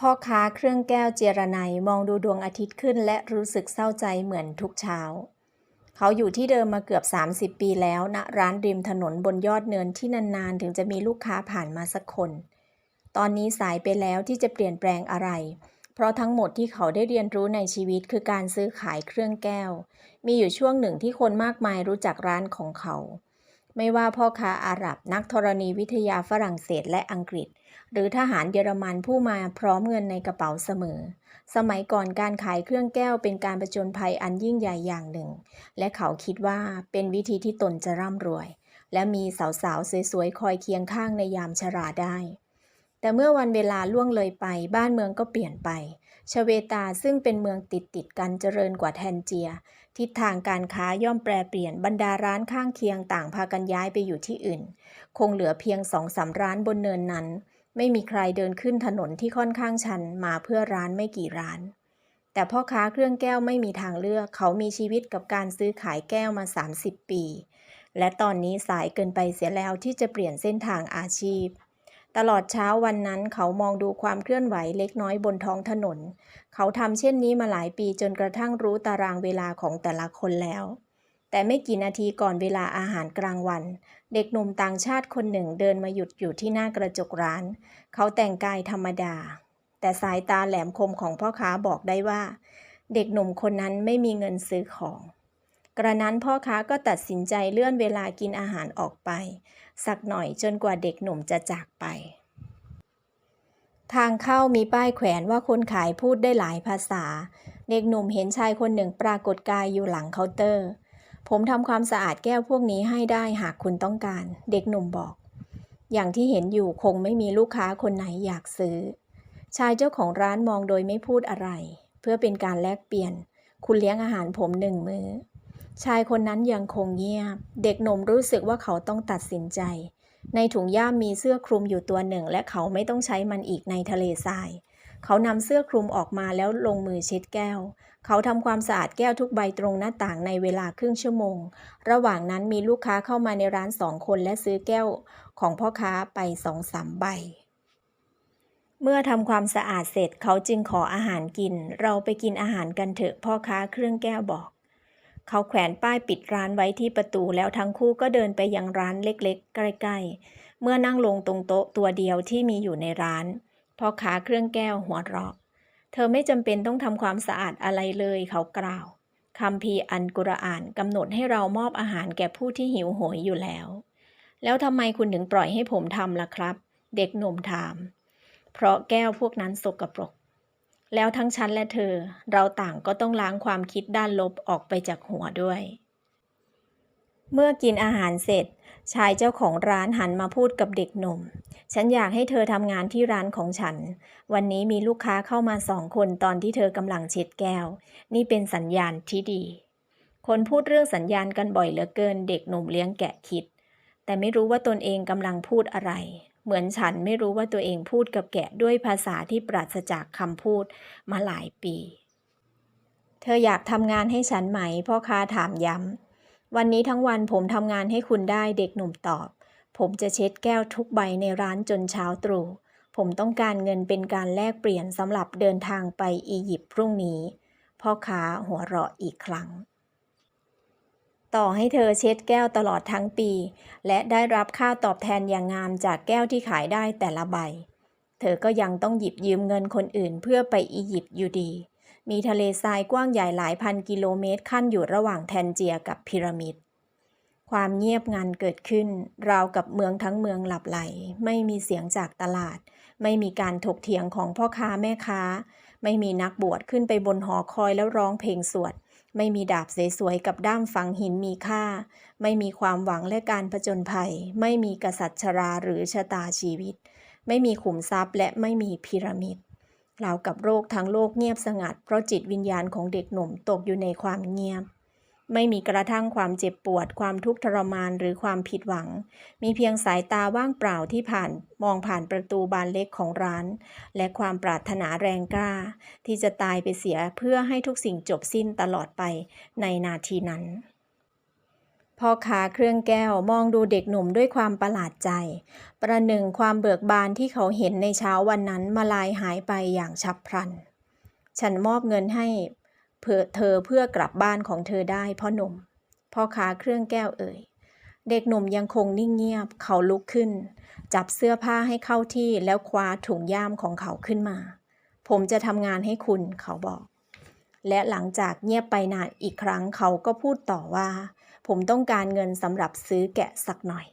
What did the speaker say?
พ่อค้าเครื่องแก้วเจยรนัยมองดูดวงอาทิตย์ขึ้น และรู้สึกเศร้าใจเหมือนทุกเช้า เขาอยู่ที่เดิมมาเกือบ 30 ปีแล้วณร้านริมถนนบนยอดเนินที่นานๆ ถึงจะมีลูกค้าผ่านมาสักคน ตอนนี้สายไปแล้วที่จะเปลี่ยนแปลงอะไร เพราะทั้งหมดที่เขาได้เรียนรู้ในชีวิตคือการซื้อขายเครื่องแก้ว มีอยู่ช่วงหนึ่งที่คนมากมายรู้จักร้านของเขา ไม่ว่าพ่อค้าอาหรับนักธรณีวิทยาฝรั่งเศสและอังกฤษ หรือทหารเยอรมันผู้มาพร้อมเงินในกระเป๋าเสมอ สมัยก่อนการขายเครื่องแก้วเป็นการประจนภัยอันยิ่งใหญ่อย่างหนึ่ง และเขาคิดว่าเป็นวิธีที่ตนจะร่ำรวย และมีสาวๆสวยๆคอยเคียงข้างในยามชราได้ แต่เมื่อวันเวลาล่วงเลยไปบ้านเมืองก็เปลี่ยนไปชเวตาซึ่งเป็นเมืองติดติดกันเจริญกว่าแทนเจีย ทิศทางการค้าย่อมแปรเปลี่ยนบรรดาร้านข้างเคียงต่างพากันย้ายไปอยู่ที่อื่น คงเหลือเพียงสองสามร้านบนเนินนั้น ไม่มีใครเดินขึ้นถนนที่ค่อนข้างชันมาเพื่อร้านไม่กี่ร้าน แต่พ่อค้าเครื่องแก้วไม่มีทางเลือก เขามีชีวิตกับการซื้อขายแก้วมา 30 ปี และตอนนี้สายเกินไปเสียแล้วที่จะเปลี่ยนเส้นทางอาชีพ ตลอดเช้าวันนั้นเขามองดูความเคลื่อนไหวเล็กน้อยบนท้องถนน เขาทำเช่นนี้มาหลายปีจนกระทั่งรู้ตารางเวลาของแต่ละคนแล้ว แต่ไม่กี่นาทีก่อนเวลาอาหารกลางวัน เด็กหนุ่มต่างชาติคนหนึ่งเดินมาหยุดอยู่ที่หน้ากระจกร้าน เขาแต่งกายธรรมดา แต่สายตาแหลมคมของพ่อค้าบอกได้ว่า เด็กหนุ่มคนนั้นไม่มีเงินซื้อของ กระนั้นพ่อค้าก็ตัดสินใจเลื่อนเวลากินอาหารออกไป สักหน่อยจนกว่าเด็กหนุ่มจะจากไป ทางเข้ามีป้ายแขวนว่าคนขายพูดได้หลายภาษา เด็กหนุ่มเห็นชายคนหนึ่งปรากฏกายอยู่หลังเคาน์เตอร์ ผมทำความสะอาดแก้วพวกนี้ให้ได้หากคุณต้องการ เด็กหนุ่มบอก อย่างที่เห็นอยู่คงไม่มีลูกค้าคนไหนอยากซื้อ ชายเจ้าของร้านมองโดยไม่พูดอะไร เพื่อเป็นการแลกเปลี่ยน คุณเลี้ยงอาหารผมหนึ่งมือชายคนนั้นยังคงเงียบ เด็กหนุ่มรู้สึกว่าเขาต้องตัดสินใจ ในถุงย่ามมีเสื้อคลุมอยู่ตัวหนึ่ง และเขาไม่ต้องใช้มันอีกในทะเลทราย เขานำเสื้อคลุมออกมาแล้วลงมือเช็ดแก้ว เขาทำความสะอาดแก้วทุกใบตรงหน้าต่างในเวลาครึ่งชั่วโมง ระหว่างนั้นมีลูกค้าเข้ามาในร้านสองคนและซื้อแก้วของพ่อค้าไปสองสามใบ เมื่อทำความสะอาดเสร็จเขาจึงขออาหารกิน เราไปกินอาหารกันเถอะพ่อค้าเครื่องแก้วบอกเขาแขวนป้ายปิดร้านไว้ที่ประตูแล้วทั้งคู่ก็เดินไปยังร้านเล็กๆ ใกล้ๆ เมื่อนั่งลงตรงโต๊ะตัวเดียวที่มีอยู่ในร้าน พ่อค้าเครื่องแก้วหัวเราะ เธอไม่จำเป็นต้องทำความสะอาดอะไรเลยเขากล่าวคำพีร์อันกุรอานกำหนดให้เรามอบอาหารแก่ผู้ที่หิวโหยอยู่แล้ว แล้วทำไมคุณถึงปล่อยให้ผมทำล่ะครับ เด็กหนุ่มถาม เพราะแก้วพวกนั้นสกปรก แล้วทั้งฉันและเธอ เราต่างก็ต้องล้างความคิดด้านลบออกไปจากหัวด้วย เมื่อกินอาหารเสร็จ ชายเจ้าของร้านหันมาพูดกับเด็กหนุ่ม ฉันอยากให้เธอทำงานที่ร้านของฉัน วันนี้มีลูกค้าเข้ามาสองคนตอนที่เธอกำลังเช็ดแก้ว นี่เป็นสัญญาณที่ดี คนพูดเรื่องสัญญาณกันบ่อยเหลือเกิน เด็กหนุ่มเลี้ยงแกะคิด แต่ไม่รู้ว่าตนเองกำลังพูดอะไร เหมือนฉันไม่รู้ว่าตัวเองพูดกับแกะด้วยภาษาที่ปราศจากคำพูดมาหลายปี เธออยากทำงานให้ฉันไหมพ่อค้าถามย้ำ วันนี้ทั้งวันผมทำงานให้คุณได้เด็กหนุ่มตอบ ผมจะเช็ดแก้วทุกใบในร้านจนเช้าตรู่ ผมต้องการเงินเป็นการแลกเปลี่ยนสำหรับเดินทางไปอียิปต์พรุ่งนี้ พ่อค้าหัวเราะอีกครั้ง ต่อให้เธอเช็ดแก้วตลอดทั้งปี และได้รับค่าตอบแทนอย่างงามจากแก้วที่ขายได้แต่ละใบ เธอก็ยังต้องหยิบยืมเงินคนอื่นเพื่อไปอียิปต์อยู่ดี มีทะเลทรายกว้างใหญ่หลายพันกิโลเมตรขั้นอยู่ระหว่างแทนเจียกับพีระมิด ความเงียบงันเกิดขึ้น ราวกับเมืองทั้งเมืองหลับไหล ไม่มีเสียงจากตลาด ไม่มีการถกเถียงของพ่อค้าแม่ค้า ไม่มีนักบวชขึ้นไปบนหอคอยแล้วร้องเพลงสวด ไม่มีดาบสวยๆกับด้ามฝังหินมีค่า ไม่มีความหวังและการผจญภัย ไม่มีกษัตริย์ชราหรือชะตาชีวิต ไม่มีขุมทรัพย์และไม่มีพีระมิด ราวกับโรคทั้งโลกเงียบสงัด เพราะจิตวิญญาณของเด็กหนุ่มตกอยู่ในความเงียบ ไม่มีกระทั่งความเจ็บปวด ความทุกข์ทรมานหรือความผิดหวัง มีเพียงสายตาว่างเปล่าที่ผ่านมองผ่านประตูบานเล็กของร้าน และความปรารถนาแรงกล้า ที่จะตายไปเสียเพื่อให้ทุกสิ่งจบสิ้นตลอดไปในนาทีนั้น พ่อค้าเครื่องแก้วมองดูเด็กหนุ่มด้วยความประหลาดใจ ประหนึ่งความเบิกบานที่เขาเห็นในเช้าวันนั้นมาลายหายไปอย่างฉับพลัน ฉันมอบเงินให้เพื่อเธอเพื่อกลับบ้านของเธอได้พ่อหนุ่ม พ่อค้าเครื่องแก้วเอ่ย เด็กหนุ่มยังคงนิ่งเงียบ เขาลุกขึ้น จับเสื้อผ้าให้เข้าที่แล้วคว้าถุงย่ามของเขาขึ้นมา ผมจะทำงานให้คุณเขาบอก และหลังจากเงียบไปนานอีกครั้งเขาก็พูดต่อว่า ผมต้องการเงินสำหรับซื้อแกะสักหน่อย